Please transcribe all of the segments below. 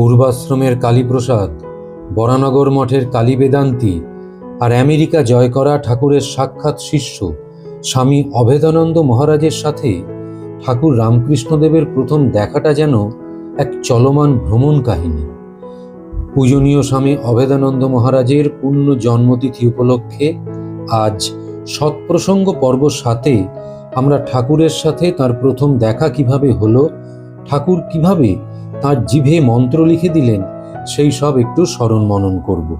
পূর্বাশ্রমের কালীপ্রসাদ, বরানগর মঠের কালী বেদান্তি আর আমেরিকা জয় করা ঠাকুরের সাক্ষাৎ শিষ্য স্বামী অভেদানন্দ মহারাজের সাথে ঠাকুর রামকৃষ্ণদেবের প্রথম দেখাটা যেন এক চলমান ভ্রমণ কাহিনী। পূজনীয় স্বামী অভেদানন্দ মহারাজের পূর্ণ জন্মতিথি উপলক্ষে আজ সৎপ্রসঙ্গ পর্ব সাথে আমরা ঠাকুরের সাথে তার প্রথম দেখা কীভাবে হলো, ঠাকুর কীভাবে তার জিভে মন্ত্র লিখে দিলেন, সেই সব একটু স্মরণ মনন করব।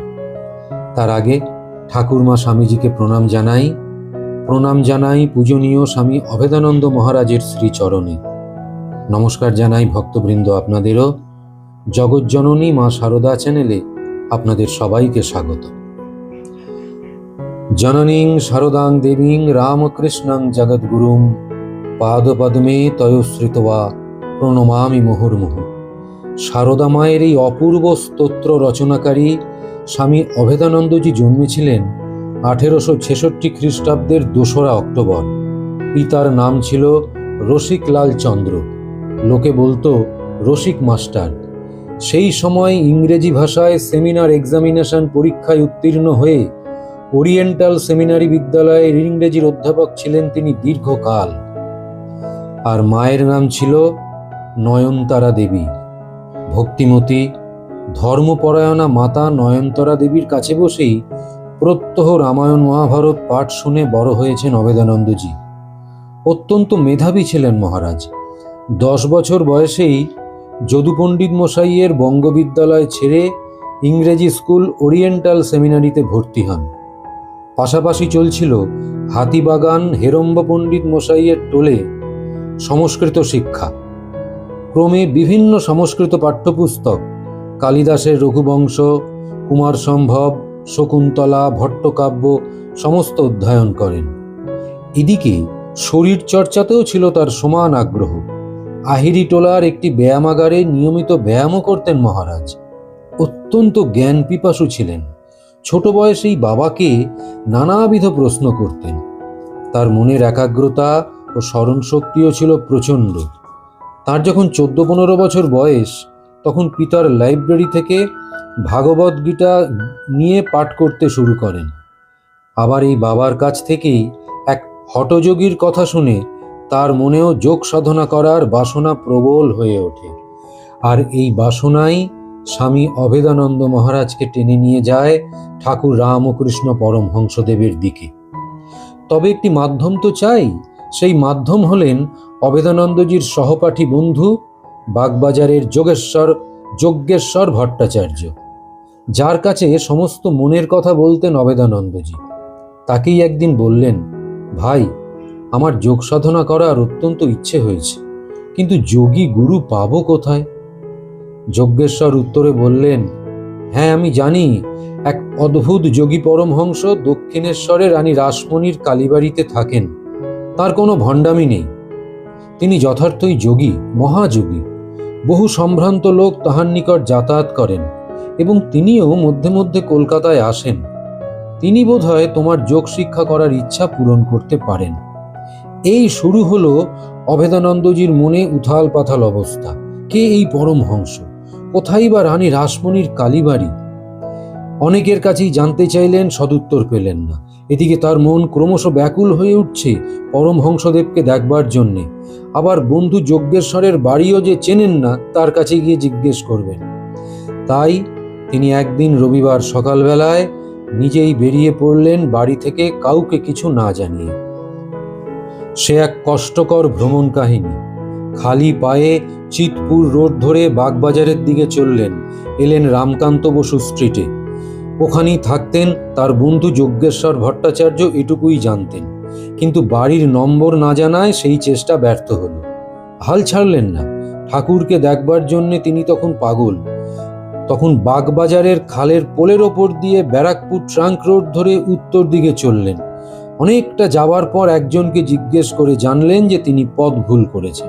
তার আগে ঠাকুরমা স্বামীজিকে প্রণাম জানাই। প্রণাম জানাই পূজনীয় স্বামী অভেদানন্দ মহারাজের শ্রীচরণে। নমস্কার জানাই ভক্তবৃন্দ আপনাদেরও। জগজ্জননী মা শারদা চ্যানেলে আপনাদের সবাইকে স্বাগত। জননীং শারদাং দেবীং রামকৃষ্ণং জগদ্গুরুং পাদপদ্মে তয়শ্রিতবা প্রণমামি মুহুর্মুহু। শারদা মায়ের এই অপূর্ব স্তোত্র রচনাকারী স্বামী অভেদানন্দজি জন্মেছিলেন আঠেরোশো ছেষট্টি খ্রিস্টাব্দের দোসরা অক্টোবর। পিতার নাম ছিল রসিকলাল চন্দ্র। লোকে বলতো, রসিক মাস্টার। সেই সময় ইংরেজি ভাষায় সেমিনার এক্সামিনেশন পরীক্ষায় উত্তীর্ণ হয়ে ওরিয়েন্টাল সেমিনারি বিদ্যালয়ের ইংরেজির অধ্যাপক ছিলেন তিনি দীর্ঘকাল। আর মায়ের নাম ছিল নয়নতারা দেবী। ভক্তিমতী, ধর্মপরায়ণা মাতা নয়নতরা দেবীর কাছে বসেই প্রত্যহ রামায়ণ মহাভারত পাঠ শুনে বড় হয়েছেন অবেদানন্দজি। অত্যন্ত মেধাবী ছিলেন মহারাজ। দশ বছর বয়সেই যদুপণ্ডিত মশাইয়ের বঙ্গবিদ্যালয় ছেড়ে ইংরেজি স্কুল ওরিয়েন্টাল সেমিনারিতে ভর্তি হন। পাশাপাশি চলছিল হাতিবাগান হেরম্ব পণ্ডিত মশাইয়ের টোলে সংস্কৃত শিক্ষা। ক্রমে বিভিন্ন সংস্কৃত পাঠ্যপুস্তক, কালিদাসের রঘুবংশ, কুমার সম্ভব, শকুন্তলা, ভট্টকাব্য, সমস্ত অধ্যয়ন করেন। এদিকে শরীর চর্চাতেও ছিল তার সমান আগ্রহ। আহিরি টোলার একটি ব্যায়ামাগারে নিয়মিত ব্যায়ামও করতেন মহারাজ। অত্যন্ত জ্ঞান পিপাসু ছিলেন। ছোট বয়সেই বাবাকে নানাবিধ প্রশ্ন করতেন। তার মনের একাগ্রতা ও স্মরণশক্তিও ছিল প্রচণ্ড। তার যখন চোদ্দ পনেরো বছর বয়স, তখন পিতার লাইব্রেরি থেকে ভাগবত গীতা নিয়ে পাঠ করতে শুরু করেন। আবার এই বাবার কাছ থেকেই এক হটযোগীর কথা শুনে তার মনেও যোগ সাধনা করার বাসনা প্রবল হয়ে ওঠে। আর এই বাসনাই স্বামী অভেদানন্দ মহারাজকে টেনে নিয়ে যায় ঠাকুর রামকৃষ্ণ পরমহংসদেবের দিকে। তবে একটি মাধ্যম তো চাই, সেই মাধ্যম হলেন অবেদানন্দজির সহপাঠী বন্ধু বাগবাজারের যোগেশ্বর যজ্ঞেশ্বর ভট্টাচার্য, যার কাছে সমস্ত মনের কথা বলতেন অবেদানন্দজি। তাকেই একদিন বললেন, ভাই, আমার যোগ সাধনা করার অত্যন্ত ইচ্ছে হয়েছে, কিন্তু যোগী গুরু পাবো কোথায়? যজ্ঞেশ্বর উত্তরে বললেন হ্যাঁ আমি জানি, এক অদ্ভুত যোগী পরমহংস দক্ষিণেশ্বরে রানী রাসমণির কালীবাড়িতে থাকেন। তার কোনো ভণ্ডামি নেই। তিনি যথার্থই যোগী, মহাযোগী। বহু সম্ভ্রান্ত লোক তাহার নিকট যাতায়াত করেন এবং তিনিও মধ্যে মধ্যে কলকাতায় আসেন। তিনি বোধহয় তোমার যোগ শিক্ষা করার ইচ্ছা পূরণ করতে পারেন। এই শুরু হলো অভেদানন্দজির মনে উথাল পাথাল অবস্থা। কে এই পরমহংস? কোথায় বা রানী রাসমণির কালীবাড়ি? অনেকের কাছেই জানতে চাইলেন, সদুত্তর পেলেন না। এদিকে তার মন ক্রমশ ব্যাকুল হয়ে উঠছে পরমহংসদেবকে দেখবার জন্যে। আবার বন্ধু যজ্ঞেশ্বরের বাড়িও যে চেনেন না, তার কাছে গিয়ে জিজ্ঞেস করবেন। তাই তিনি একদিন রবিবার সকালবেলায় নিজেই বেরিয়ে পড়লেন বাড়ি থেকে কাউকে কিছু না জানিয়ে। সে এক কষ্টকর ভ্রমণ কাহিনী। খালি পায়ে চিতপুর রোড ধরে বাগবাজারের দিকে চললেন, এলেন রামকান্ত বসু স্ট্রিটে ওখানেই থাকতেন, তার বন্ধু যজ্ঞেশ্বর ভট্টাচার্য এটুকুই জানতেন। কিন্তু বাড়ির নম্বর না জানায় সেই চেষ্টা ব্যর্থ হলো। হাল ছাড়লেন না। ঠাকুরকে দেখবার জন্যে তিনি তখন পাগল। তখন বাগবাজারের খালের পোলের ওপর দিয়ে ব্যারাকপুর ট্রাঙ্ক রোড ধরে উত্তর দিকে চললেন। অনেকটা যাওয়ার পর একজনকে জিজ্ঞেস করে জানলেন যে তিনি পথ ভুল করেছেন।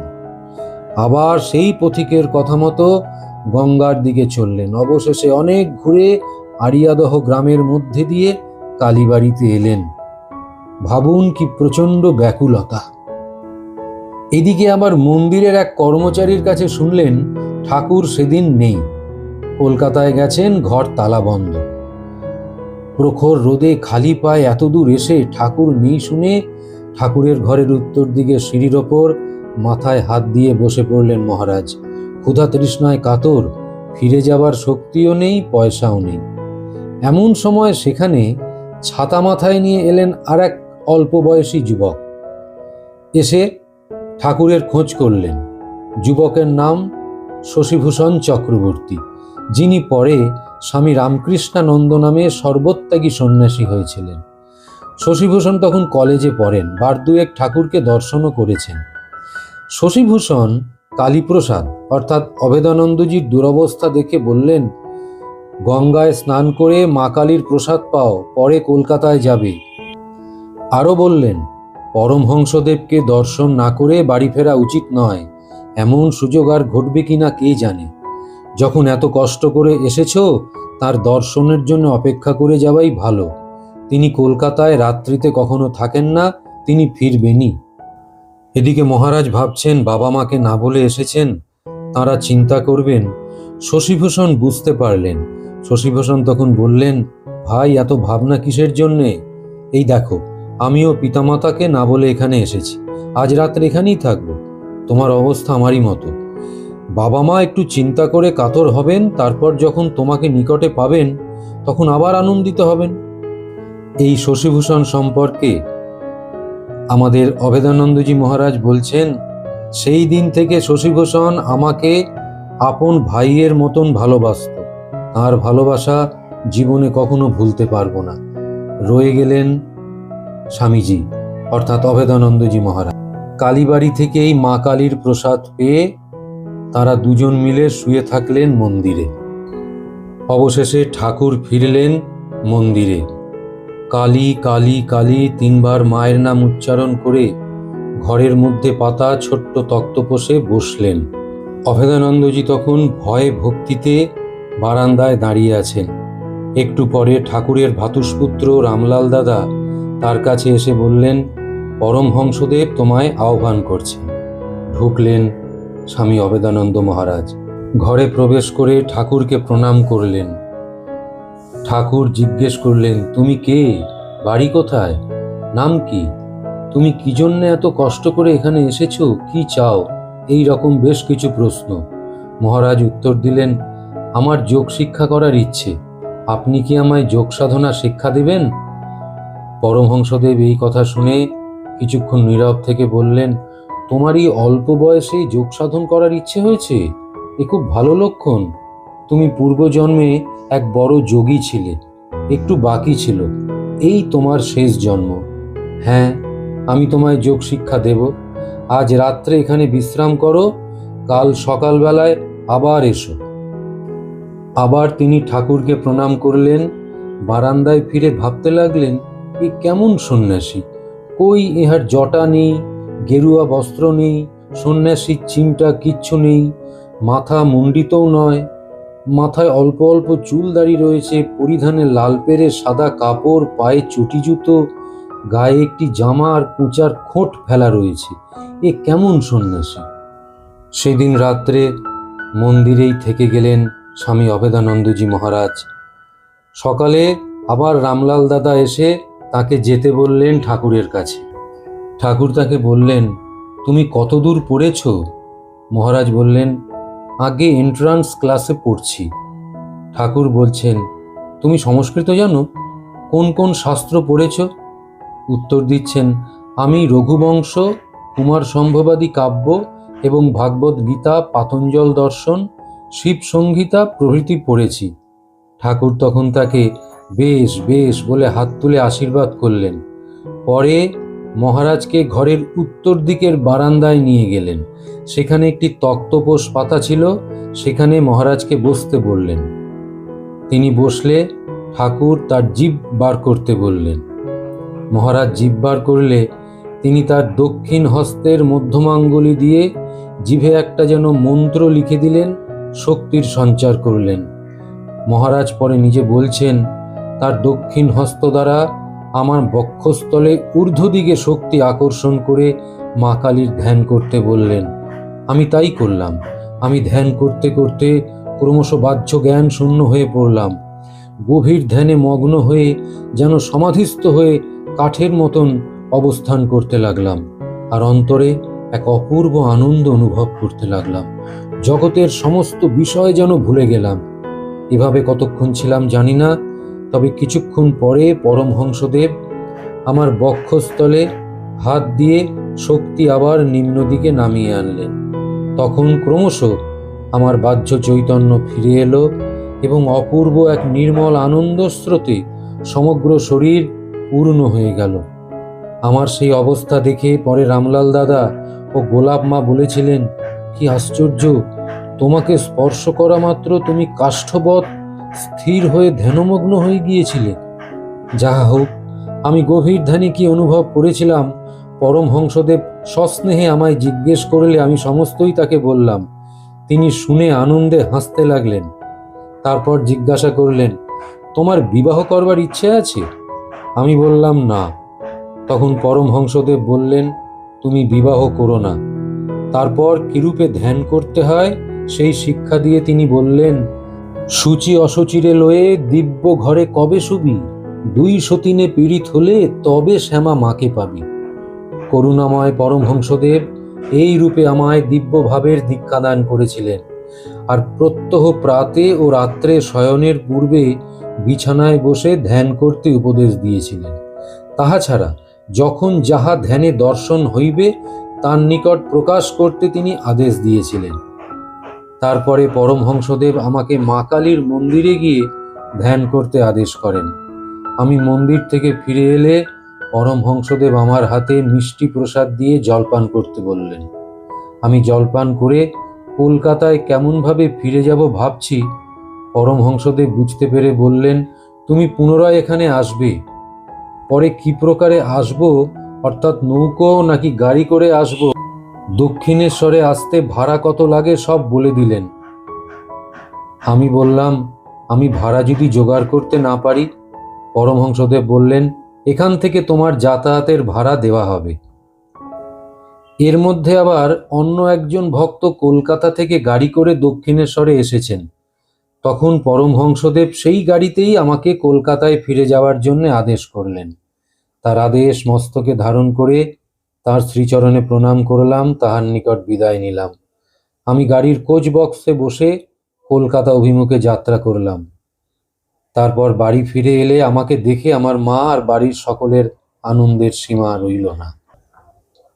আবার সেই পথিকের কথা মতো গঙ্গার দিকে চললেন। অবশেষে অনেক ঘুরে আরিয়াদহ গ্রামের মধ্যে দিয়ে কালীবাড়িতে এলেন। ভাবুন কি প্রচণ্ড ব্যাকুলতা। এদিকে আবার মন্দিরের এক কর্মচারীর কাছে শুনলেন, ঠাকুর সেদিন নেই। কলকাতায় গেছেন, ঘর তালা বন্ধ। প্রখর রোদে খালি পায়ে এতদূর এসে ঠাকুর নেই শুনে ঠাকুরের ঘরের উত্তর দিকে সিঁড়ির ওপর মাথায় হাত দিয়ে বসে পড়লেন মহারাজ। ক্ষুধা তৃষ্ণায় কাতর, ফিরে যাবার শক্তিও নেই, পয়সাও নেই। এমন সময় সেখানে ছাতা মাথায় নিয়ে এলেন আর এক অল্প বয়সী যুবক। এসে ঠাকুরের খোঁজ করলেন। যুবকের নাম শশীভূষণ চক্রবর্তী, যিনি পরে স্বামী রামকৃষ্ণানন্দ নামে সর্বত্যাগী সন্ন্যাসী হয়েছিলেন। শশীভূষণ তখন কলেজে পড়েন, বার দুয়েক ঠাকুরকে দর্শনও করেছেন। শশীভূষণ কালীপ্রসাদ, অর্থাৎ অভেদানন্দজির দুরবস্থা দেখে বললেন গঙ্গায় স্নান করে মা কালীর প্রসাদ পাও, পরে কলকাতায় যাবে। আরও বললেন, পরমহংসদেবকে দর্শন না করে বাড়ি ফেরা উচিত নয়, এমন সুযোগ আর ঘটবে কিনা কে জানে। যখন এত কষ্ট করে এসেছ, তার দর্শনের জন্য অপেক্ষা করে যাওয়াই ভালো। তিনি কলকাতায় রাত্রিতে কখনো থাকেন না, তিনি ফিরবেনই। এদিকে মহারাজ ভাবছেন, বাবা মাকে না বলে এসেছেন, তারা চিন্তা করবেন। শশীভূষণ বুঝতে পারলেন শশীভূষণ তখন বললেন, ভাই, এত ভাবনা কিসের জন্যে? এই দেখো, আমিও পিতামাতাকে না বলে এখানে এসেছি। আজ রাত্রে এখানেই থাকব। তোমার অবস্থা আমারই মতো। বাবা মা একটু চিন্তা করে কাতর হবেন, তারপর যখন তোমাকে নিকটে পাবেন, তখন আবার আনন্দিত হবেন। এই শশীভূষণ সম্পর্কে আমাদের অভেদানন্দজি মহারাজ বলছেন, সেই দিন থেকে শশীভূষণ আমাকে আপন ভাইয়ের মতন ভালোবাসত। তার ভালোবাসা জীবনে কখনো ভুলতে পারব না। রয়ে গেলেন স্বামীজি, অর্থাৎ অভেদানন্দজি মহারাজ। কালীবাড়ি থেকেই মা কালীর প্রসাদ পেয়ে তারা দুজন মিলে শুয়ে থাকলেন মন্দিরে। অবশেষে ঠাকুর ফিরলেন মন্দিরে। কালী কালী কালী তিনবার মায়ের নাম উচ্চারণ করে ঘরের মধ্যে পাতা ছোট্ট তক্তপোষে বসলেন। অভেদানন্দজি তখন ভয়ে ভক্তিতে বারান্দায় দাঁড়িয়ে আছেন। একটু পরে ঠাকুরের ভাতুষপুত্র রামলাল দাদা তার কাছে এসে বললেন পরমহংসদেব তোমায় আহ্বান করছেন। ঢুকলেন স্বামী অবেদানন্দ মহারাজ। ঘরে প্রবেশ করে ঠাকুরকে প্রণাম করলেন। ঠাকুর জিজ্ঞেস করলেন, তুমি কে? বাড়ি কোথায়? নাম কি? তুমি কি জন্যে এত কষ্ট করে এখানে এসেছ? কি চাও? এই রকম বেশ কিছু প্রশ্ন। মহারাজ উত্তর দিলেন আমার যোগ শিক্ষা করার ইচ্ছে। আপনি কি আমায় যোগ সাধনা শিক্ষা দেবেন? পরমহংসদেব এই কথা শুনে কিছুক্ষণ নীরব থেকে বললেন, তোমারই অল্প বয়সেই যোগ সাধন করার ইচ্ছে হয়েছে? এ খুব ভালো লক্ষণ। তুমি পূর্বজন্মে এক বড় যোগী ছিলে, একটু বাকি ছিল। এই তোমার শেষ জন্ম। হ্যাঁ আমি তোমায় যোগ শিক্ষা দেব। আজ রাত্রে এখানে বিশ্রাম করো, কাল সকালবেলায় আবার এসো। আবার তিনি ঠাকুরকে প্রণাম করলেন, বারান্দায় ফিরে ভাবতে লাগলেন, এ কেমন সন্ন্যাসী? কই ইহার জটা নেই, গেরুয়া বস্ত্র নেই, সন্ন্যাসীর চিন্তা কিচ্ছু নেই, মাথা মুন্ডিতও নয়, মাথায় অল্প অল্প চুল দাড়ি রয়েছে, পরিধানে লাল পেরে সাদা কাপড়, পায়ে চটি জুতো, গায়ে একটি জামা আর কুচার খোঁট ফেলা রয়েছে, এ কেমন সন্ন্যাসী? সেদিন রাত্রে মন্দিরেই থেকে গেলেন স্বামী অভেদানন্দজি মহারাজ। সকালে আবার রামলাল দাদা এসে তাকে যেতে বললেন ঠাকুরের কাছে। ঠাকুর তাকে বললেন, তুমি কত দূর পড়েছ? মহারাজ বললেন, আগে এন্ট্রান্স ক্লাসে পড়ছি। ঠাকুর বলছেন, তুমি সংস্কৃত জানো? কোন কোন শাস্ত্র পড়েছ? উত্তর দিচ্ছেন, আমি রঘুবংশ কুমার সম্ভবাদী কাব্য এবং ভাগবত গীতা, পাতঞ্জল দর্শন শিব সংহিতা প্রভৃতি পড়েছি। ঠাকুর তখন তাকে বেশ বেশ বলে হাত তুলে আশীর্বাদ করলেন। পরে মহারাজকে ঘরের উত্তর দিকের বারান্দায় নিয়ে গেলেন। সেখানে একটি তক্তপোষ পাতা ছিল, সেখানে মহারাজকে বসতে বললেন। তিনি বসলে ঠাকুর তার জিভ বার করতে বললেন। মহারাজ জিভ বার করলে তিনি তার দক্ষিণ হস্তের মধ্যমাঙ্গুলি দিয়ে জিভে একটা যেন মন্ত্র লিখে দিলেন শক্তির সঞ্চার করলেন। মহারাজ পরে নিজে বলছেন, তার দক্ষিণ হস্ত দ্বারা আমার বক্ষস্থলে ঊর্ধ্ব দিকে শক্তি আকর্ষণ করে মা কালীর ধ্যান করতে বললেন। আমি তাই করলাম। আমি ধ্যান করতে করতে ক্রমশ বাহ্য জ্ঞান শূন্য হয়ে পড়লাম। গভীর ধ্যানে মগ্ন হয়ে যেন সমাধিস্থ হয়ে কাঠের মতন অবস্থান করতে লাগলাম। আর অন্তরে এক অপূর্ব আনন্দ অনুভব করতে লাগলাম। জগতের সমস্ত বিষয় যেন ভুলে গেলাম। এভাবে কতক্ষণ ছিলাম জানি না, তবে কিছুক্ষণ পরে পরমহংসদেব আমার বক্ষস্থলে হাত দিয়ে শক্তি আবার নিম্ন দিকে নামিয়ে আনলেন। তখন ক্রমশ আমার বাহ্য চৈতন্য ফিরে এলো এবং অপূর্ব এক নির্মল আনন্দ স্রোতে সমগ্র শরীর পূর্ণ হয়ে গেল। আমার সেই অবস্থা দেখে পরে রামলাল দাদা ও গোলাপ মা বলেছিলেন কি আশ্চর্য? তোমাকে স্পর্শ করা মাত্র তুমি কাষ্ঠবৎ স্থির হয়ে ধ্যানমগ্ন হয়ে গিয়েছিলে। যাহা হোক, আমি গভীর ধ্যানে কি অনুভব করেছিলাম? পরমহংসদেব সস্নেহে আমায় জিজ্ঞেস করলে আমি সমস্তই তাকে বললাম। তিনি শুনে আনন্দে হাসতে লাগলেন। তারপর জিজ্ঞাসা করলেন, তোমার বিবাহ করবার ইচ্ছে আছে? আমি বললাম, না। তখন পরমহংসদেব বললেন, তুমি বিবাহ করো না। তারপর কিরূপে ধ্যান করতে হয়? সেই শিক্ষা দিয়ে তিনি বললেন, সূচি অসুচিরে লয়ে দিব্য ঘরে কবে শুবি? দুই সতীনে পীড়িত হলে তবে শ্যামা মাকে পাবি। করুণাময় পরমহংসদেব এই রূপে আমায় দিব্য ভাবের দীক্ষাদান করেছিলেন। আর প্রত্যহ প্রাতে ও রাত্রে শয়নের পূর্বে বিছানায় বসে ধ্যান করতে উপদেশ দিয়েছিলেন। তাহা ছাড়া যখন যাহা ধ্যানে দর্শন হইবে তার নিকট প্রকাশ করতে তিনি আদেশ দিয়েছিলেন। তারপরে পরমহংসদেব আমাকে মা কালীর মন্দিরে গিয়ে ধ্যান করতে আদেশ করেন। আমি মন্দির থেকে ফিরে এলে পরমহংসদেব আমার হাতে মিষ্টি প্রসাদ দিয়ে জলপান করতে বললেন। আমি জলপান করে কলকাতায় কেমনভাবে ফিরে যাব ভাবছি, পরমহংসদেব বুঝতে পেরে বললেন, তুমি পুনরায় এখানে আসবে। পরে কি প্রকারে আসব অর্থাৎ নৌকো নাকি গাড়ি করে আসব। দক্ষিণেশ্বরে আসতে ভাড়া কত লাগে সব বলে দিলেন। আমি বললাম, আমি ভাড়া যদি জোগাড় করতে না পারি? পরমহংসদেব বললেন, এখান থেকে তোমার যাতায়াতের ভাড়া দেওয়া হবে। এর মধ্যে আবার অন্য একজন ভক্ত কলকাতা থেকে গাড়ি করে দক্ষিণেশ্বরে এসেছেন। তখন পরমহংসদেব সেই গাড়িতেই আমাকে কলকাতায় ফিরে যাওয়ার জন্য আদেশ করলেন। তার আদেশ মস্তকে ধারণ করে তার শ্রীচরণে প্রণাম করলাম, তাহার নিকট বিদায় নিলাম। আমি গাড়ির কোচ বক্সে বসে কলকাতা অভিমুখে যাত্রা করলাম। তারপর বাড়ি ফিরে এলে আমাকে দেখে আমার মা আর বাড়ির সকলের আনন্দের সীমা রইল না।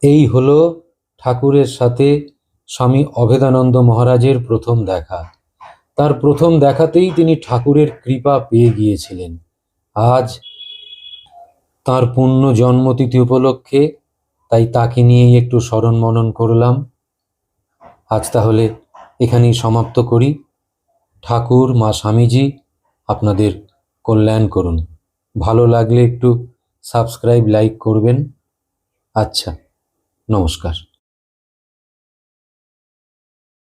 এই হলো ঠাকুরের সাথে স্বামী অভেদানন্দ মহারাজের প্রথম দেখা। তার প্রথম দেখাতেই তিনি ঠাকুরের কৃপা পেয়ে গিয়েছিলেন। আজ তার পুণ্য জন্মতিথি উপলক্ষে, তাই তাকে নিয়েই একটু স্মরণ মনন করলাম। আজ তাহলে এখানেই সমাপ্ত করি। ঠাকুর, মা স্বামীজি, আপনাদের কল্যাণ করুন। ভালো লাগলে একটু সাবস্ক্রাইব, লাইক করবেন। আচ্ছা নমস্কার।